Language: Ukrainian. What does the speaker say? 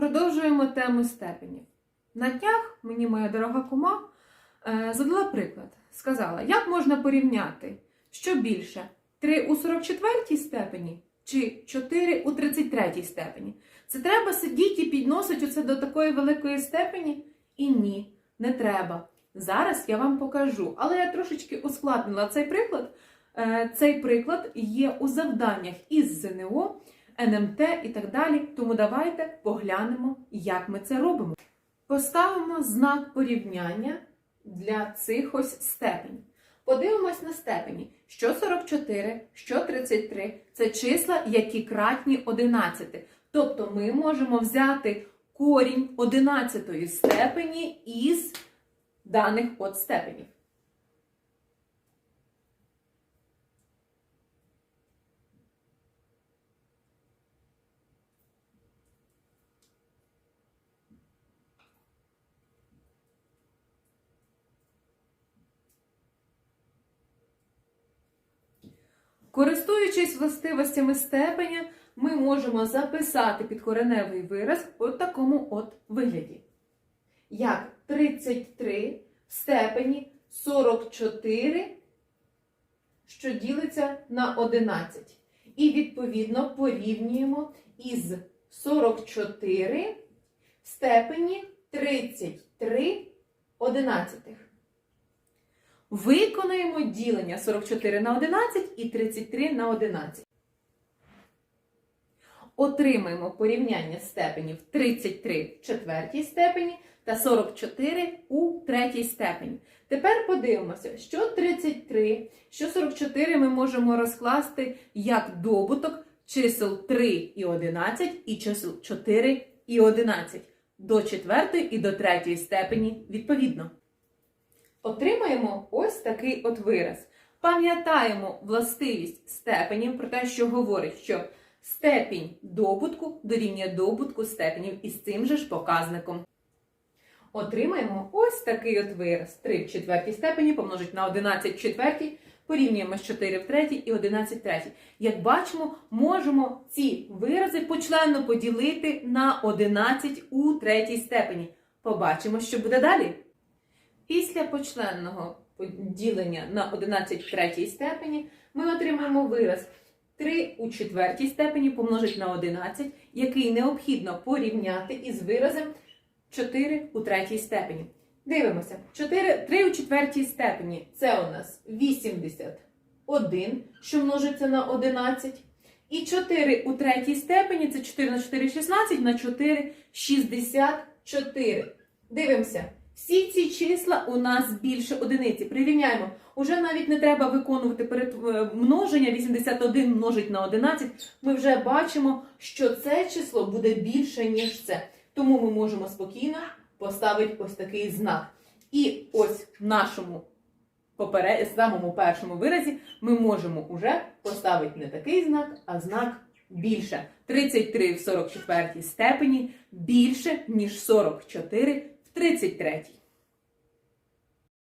Продовжуємо тему степенів. На днях мені моя дорога кума е, задала приклад. Сказала, як можна порівняти, що більше 3 у 44 степені чи 4 у 33 степені. Це треба сидіти і підносити це до такої великої степені? І ні, не треба. Зараз я вам покажу, але я трошечки ускладнила цей приклад. Е, Цей приклад є у завданнях із ЗНО, НМТ і так далі. Тому давайте поглянемо, як ми це робимо. Поставимо знак порівняння для цих ось степенів. Подивимось на степені, що 44, що 33 це числа, які кратні 11. Тобто ми можемо взяти корінь 11 степені із даних от степенів. Користуючись властивостями степеня, ми можемо записати підкореневий вираз у такому от вигляді. Як 33 в степені 44, що ділиться на 11. І відповідно порівнюємо із 44 в степені 33 одинадцятих. Виконаємо ділення 44 на 11 і 33 на 11. Отримаємо порівняння степенів 33 в четвертій степені та 44 у третій степені. Тепер подивимося, що 33, що 44 ми можемо розкласти як добуток чисел 3 і 11 і чисел 4 і 11 до четвертої і до третьої степені відповідно. Отримаємо ось такий от вираз. Пам'ятаємо властивість степенів про те, що говорить, що степінь добутку дорівнює добутку степенів із цим же ж показником. Отримаємо ось такий от вираз. 3 в четвертій степені помножить на 11 в четвертій, порівнюємо з 4 в третій і 11 в третій. Як бачимо, можемо ці вирази почленно поділити на 11 у третій степені. Побачимо, що буде далі. Після почленного поділення на 11 в третій степені ми отримаємо вираз 3 у четвертій степені помножить на 11, який необхідно порівняти із виразом 4 у третій степені. Дивимося. 4, 3 у четвертій степені це у нас 81, що множиться на 11. І 4 у третій степені це 4 на 4 16 на 4 64. Дивимося. Всі ці числа у нас більше одиниці. Прирівняємо. Уже навіть не треба виконувати множення 81 множить на 11. Ми вже бачимо, що це число буде більше, ніж це. Тому ми можемо спокійно поставити ось такий знак. І ось в нашому попере... самому першому виразі ми можемо уже поставити не такий знак, а знак більше. 33 в 44 степені більше, ніж 44 в 33.